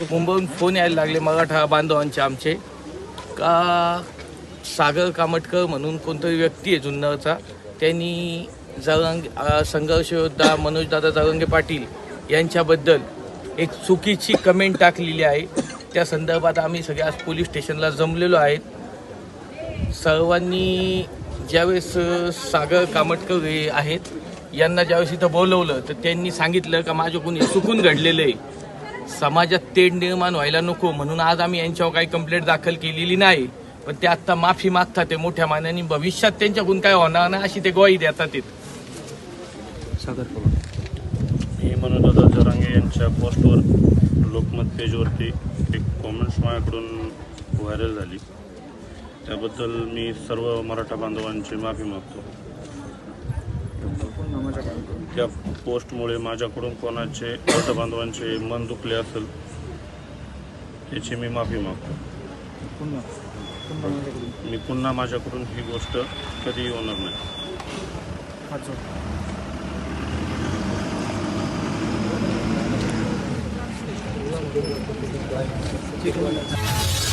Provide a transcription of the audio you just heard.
मुंबईहून फोन यायला लागले मराठा बांधवांचे आमचे. का सागर कामटकर म्हणून कोणतरी व्यक्ती आहे जुन्नरचा त्यांनी जरंग संघर्ष योद्धा मनोजदादा जरंगे पाटील यांच्याबद्दल एक चुकीची कमेंट टाकलेली आहे. त्या संदर्भात आम्ही सगळे आज पोलीस स्टेशनला जमलेलो आहेत. सर्वांनी ज्यावेळेस सागर कामटकर हे आहेत यांना ज्यावेळेस इथं बोलवलं तर त्यांनी सांगितलं का माझं कोणी चुकून घडलेलं आहे. समाजात तेढ निर्माण व्हायला नको म्हणून आज आम्ही यांच्यावर काही कंप्लेंट दाखल केलेली नाही. पण ते आत्ता माफी मागतात ते मोठ्या मानाने. भविष्यात त्यांच्याकडून काय होणार नाही अशी ते ग्वाही देतात ते. मी मनोदादा जरांगे यांच्या पोस्टवर लोकमत पेजवरती एक कॉमेंट्स माझ्याकडून व्हायरल झाली. त्याबद्दल मी सर्व मराठा बांधवांची माफी मागतो. त्या पोस्टमुळे माझ्याकडून कोणाचे बांधवांचे मन दुखले असेल त्याची मी माफी मागतो. मी पुन्हा माझ्याकडून ही गोष्ट कधी होणार नाही. ठीक आहे